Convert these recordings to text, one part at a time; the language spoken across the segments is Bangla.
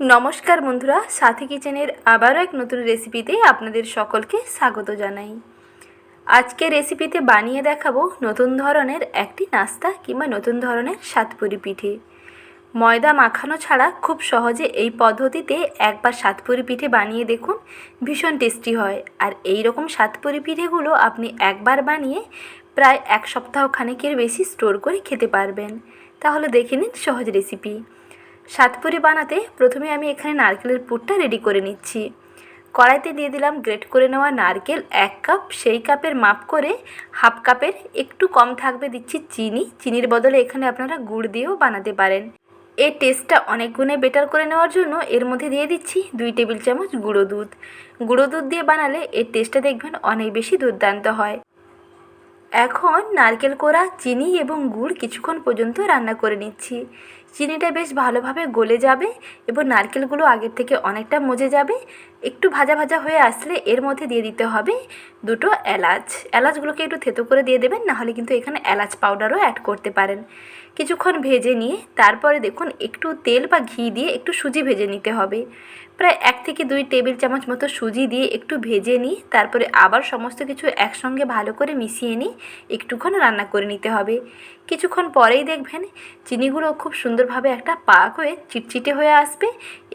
নমস্কার বন্ধুরা, সাথী কিচেনের আবারও এক নতুন রেসিপিতে আপনাদের সকলকে স্বাগত জানাই। আজকে রেসিপিতে বানিয়ে দেখাবো নতুন ধরনের একটি নাস্তা কিংবা নতুন ধরনের সাতপুরি পিঠে। ময়দা মাখানো ছাড়া খুব সহজে এই পদ্ধতিতে একবার সাতপুরি পিঠে বানিয়ে দেখুন, ভীষণ টেস্টি হয়। আর এই রকম সাতপুরি পিঠেগুলো আপনি একবার বানিয়ে প্রায় এক সপ্তাহ খানেকের বেশি স্টোর করে খেতে পারবেন। তাহলে দেখে নিন সহজ রেসিপি। সাতপুরি বানাতে প্রথমে আমি এখানে নারকেলের পুরটা রেডি করে নিচ্ছি। কড়াইতে দিয়ে দিলাম গ্রেট করে নেওয়া নারকেল এক কাপ সেই কাপের মাপ করে হাফ কাপের একটু কম থাকবে দিচ্ছি চিনি। চিনির বদলে এখানে আপনারা গুড় দিয়েও বানাতে পারেন। এই টেস্টটা অনেক গুণে বেটার করে নেওয়ার জন্য এর মধ্যে দিয়ে দিচ্ছি দুই টেবিল চামচ গুঁড়ো দুধ। গুঁড়ো দুধ দিয়ে বানালে এর টেস্টটা দেখবেন অনেক বেশি দুর্দান্ত হয়। এখন নারকেল কোড়া, চিনি এবং গুড় কিছুক্ষণ পর্যন্ত রান্না করে নিচ্ছি। চিনিটা বেশ ভালোভাবে গলে যাবে এবং নারকেলগুলো আগের থেকে অনেকটা মজে যাবে। একটু ভাজা ভাজা হয়ে আসলে এর মধ্যে দিয়ে দিতে হবে দুটো এলাচ। এলাচগুলোকে একটু থেতো করে দিয়ে দেবেন, নাহলে কিন্তু এখানে এলাচ পাউডারও অ্যাড করতে পারেন। কিছুক্ষণ ভেজে নিয়ে তারপরে দেখুন একটু তেল বা ঘি দিয়ে একটু সুজি ভেজে নিতে হবে। প্রায় এক থেকে দুই টেবিল চামচ মতো সুজি দিয়ে একটু ভেজে নিই তারপরে আবার সমস্ত কিছু একসঙ্গে ভালো করে মিশিয়ে নিই একটুক্ষণ রান্না করে নিতে হবে। কিছুক্ষণ পরেই দেখবেন চিনিগুলো খুব সুন্দরভাবে একটা পাক হয়ে চিটচিটে হয়ে আসবে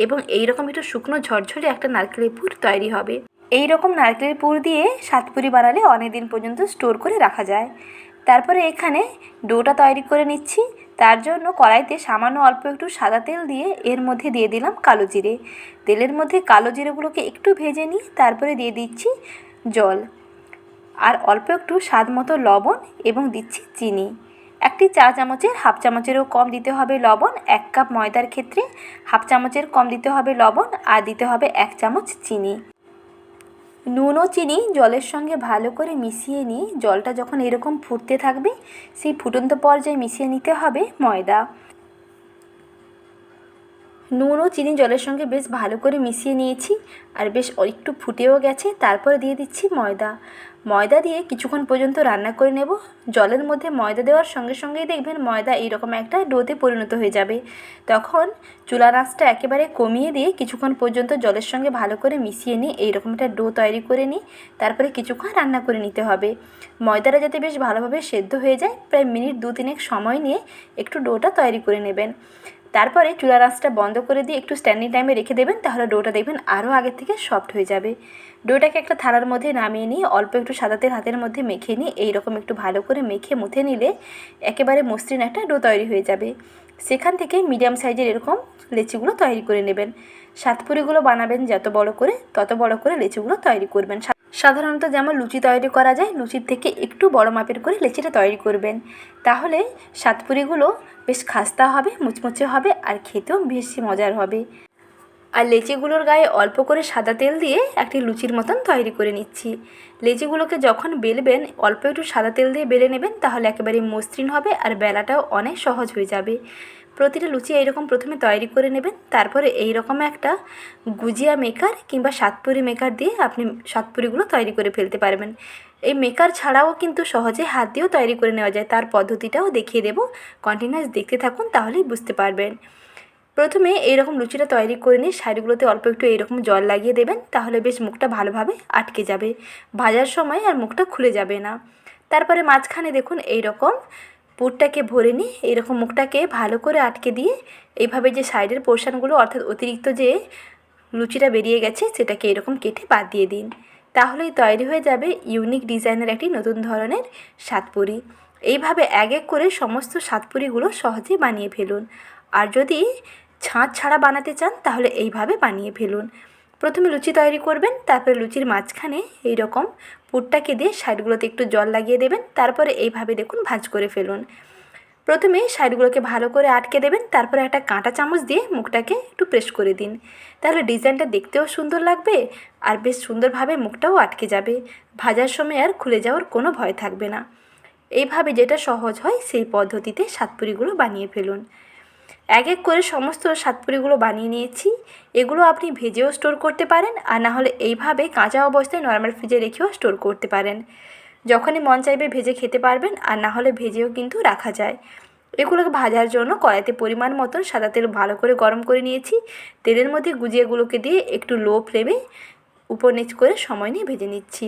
এবং এই রকম একটু শুকনো ঝরঝরে একটা নারকেলের পুর তৈরি হবে। এই রকম নারকেলের পুর দিয়ে সাতপুরি বানালে অনেক দিন পর্যন্ত স্টোর করে রাখা যায়। তারপরে এখানে ডোটা তৈরি করে নিচ্ছি। তার জন্য কড়াইতে সামান্য অল্প একটু সাদা তেল দিয়ে এর মধ্যে দিয়ে দিলাম কালো জিরে। তেলের মধ্যে কালো জিরেগুলোকে একটু ভেজে নিই তারপরে দিয়ে দিচ্ছি জল। আর অল্প একটু স্বাদ মতো লবণ এবং দিচ্ছি চিনি। একটি চা চামচের, হাফ চামচেরও কম দিতে হবে লবণ, এক কাপ ময়দার ক্ষেত্রে হাফ চামচের কম দিতে হবে লবণ আর দিতে হবে এক চামচ চিনি। নুন ও চিনি, জলের সঙ্গে ভালো করে মিশিয়ে নিয়ে জলটা যখন এরকম ফুটতে থাকবে, সেই ফুটন্ত পর্যায়ে মিশিয়ে নিতে হবে ময়দা। নুন ও চিনি জলের সঙ্গে বেশ ভালো করে মিশিয়ে নিয়েছি আর বেশ একটু ফুটেও গেছে। তারপরে দিয়ে দিচ্ছি ময়দা। ময়দা দিয়ে কিছুক্ষণ পর্যন্ত রান্না করে নেব। জলের মধ্যে ময়দা দেওয়ার সঙ্গে সঙ্গেই দেখবেন ময়দা এইরকম একটা ডোতে পরিণত হয়ে যাবে। তখন চুলা আঁচটা একেবারে কমিয়ে দিয়ে কিছুক্ষণ পর্যন্ত জলের সঙ্গে ভালো করে মিশিয়ে নিই এইরকম একটা ডো তৈরি করে নিই তারপরে কিছুক্ষণ রান্না করে নিতে হবে। ময়দাটা যাতে বেশ ভালোভাবে সেদ্ধ হয়ে যায়, প্রায় মিনিট দু তিনেক সময় নিয়ে একটু ডোটা তৈরি করে নেবেন। তারপরে চুলার আঁচটা বন্ধ করে দিয়ে একটু স্ট্যান্ডিং টাইমে রেখে দেবেন, তাহলে ডোটা দেখবেন আরও আগের থেকে সফট হয়ে যাবে। ডোটাকে একটা থালার মধ্যে নামিয়ে নিয়ে অল্প একটু সাদা তেল হাতের মধ্যে মেখে নিয়ে এইরকম একটু ভালো করে মেখে মুথে নিলে একেবারে মসৃণ একটা ডো তৈরি হয়ে যাবে। সেখান থেকে মিডিয়াম সাইজের এরকম লেচিগুলো তৈরি করে নেবেন। সাতপুরিগুলো বানাবেন যত বড় করে, তত বড় করে লেচিগুলো তৈরি করবেন। সাধারণত যেমন লুচি তৈরি করা যায়, লুচির থেকে একটু বড় মাপের করে লেচিটা তৈরি করবেন। তাহলে সাতপুরিগুলো বেশ খাস্তা হবে, মুচমুচে হবে আর খেতেও বেশি মজার হবে। আর লেচিগুলোর গায়ে অল্প করে সাদা তেল দিয়ে একটি লুচির মতন তৈরি করে নিচ্ছি। লেচিগুলোকে যখন বেলবেন, অল্প একটু সাদা তেল দিয়ে বেলে নেবেন, তাহলে একেবারে মসৃণ হবে আর বেলাটাও অনেক সহজ হয়ে যাবে। প্রতিটা লুচি এইরকম প্রথমে তৈরি করে নেবেন, তারপরে এই রকম একটা গুজিয়া মেকার কিংবা সাতপুরি মেকার দিয়ে আপনি সাতপুরিগুলো তৈরি করে ফেলতে পারবেন। এই মেকার ছাড়াও কিন্তু সহজে হাত দিয়েও তৈরি করে নেওয়া যায়, তার পদ্ধতিটাও দেখিয়ে দেবো। কন্টিনিউয়াস দেখতে থাকুন, তাহলেই বুঝতে পারবেন। প্রথমে এইরকম লুচিটা তৈরি করে নিয়ে সাইডগুলোতে অল্প একটু এইরকম জল লাগিয়ে দেবেন, তাহলে বেশ মুখটা ভালোভাবে আটকে যাবে। ভাজার সময় আর মুখটা খুলে যাবে না। তারপরে মাঝখানে দেখুন এইরকম পুরটাকে ভরে নিয়ে এইরকম মুখটাকে ভালো করে আটকে দিয়ে এইভাবে যে সাইডের পোর্শানগুলো অর্থাৎ অতিরিক্ত যে লুচিটা বেরিয়ে গেছে সেটাকে এরকম কেটে বাদ দিয়ে দিন। তাহলেই তৈরি হয়ে যাবে ইউনিক ডিজাইনের একটি নতুন ধরনের সাতপুরি। এইভাবে এক এক করে সমস্ত সাতপুরিগুলো সহজে বানিয়ে ফেলুন। আর যদি ছাঁচ ছাড়া বানাতে চান তাহলে এইভাবে বানিয়ে ফেলুন। প্রথমে লুচি তৈরি করবেন, তারপরে লুচির মাঝখানে এই রকম পুরটাকে দিয়ে সাইডগুলোতে একটু জল লাগিয়ে দেবেন, তারপরে এইভাবে দেখুন ভাঁজ করে ফেলুন। প্রথমে সাইডগুলোকে ভালো করে আটকে দেবেন, তারপরে একটা কাঁটা চামচ দিয়ে মুখটাকে একটু প্রেস করে দিন। তাহলে ডিজাইনটা দেখতেও সুন্দর লাগবে আর বেশ সুন্দরভাবে মুখটাও আটকে যাবে। ভাজার সময় আর খুলে যাওয়ার কোনো ভয় থাকবে না। এইভাবে যেটা সহজ হয় সেই পদ্ধতিতে সাতপুরিগুলো বানিয়ে ফেলুন। এক এক করে সমস্ত সাতপুরিগুলো বানিয়ে নিয়েছি। এগুলো আপনি ভেজেও স্টোর করতে পারেন আর না হলে এইভাবে কাঁচা অবস্থায় নর্মাল ফ্রিজে রেখেও স্টোর করতে পারেন। যখনই মন চাইবে ভেজে খেতে পারবেন আর না হলে ভেজেও কিন্তু রাখা যায়। এগুলোকে ভাজার জন্য কড়াইতে পরিমাণ মতন সাদা তেল ভালো করে গরম করে নিয়েছি। তেলের মধ্যে গুজিয়াগুলোকে দিয়ে একটু লো ফ্লেমে উপর নিচ করে সময় নিয়ে ভেজে নিচ্ছি।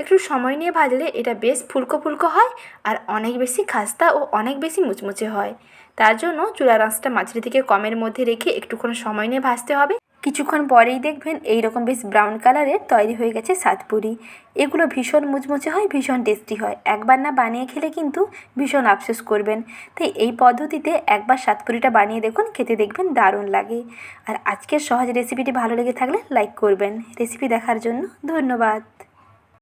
একটু সময় নিয়ে ভাজলে এটা বেশ ফুলকো ফুলকো হয় আর অনেক বেশি খাস্তা ও অনেক বেশি মুচমুচে হয়। তার জন্য চুলার আঁচটা মাঝারি থেকে কমের মধ্যে রেখে একটুক্ষণ সময় নিয়ে ভাজতে হবে। কিছুক্ষণ পরেই দেখবেন এই রকম বেশ ব্রাউন কালারের তৈরি হয়ে গেছে সাতপুরি। এগুলো ভীষণ মুচমুচে হয়, ভীষণ টেস্টি হয়। একবার না বানিয়ে খেলে কিন্তু ভীষণ আফসোস করবেন। তাই এই পদ্ধতিতে একবার সাতপুরিটা বানিয়ে দেখুন, খেতে দেখবেন দারুণ লাগে। আর আজকের সহজ রেসিপিটি ভালো লেগে থাকলে লাইক করবেন। রেসিপি দেখার জন্য ধন্যবাদ।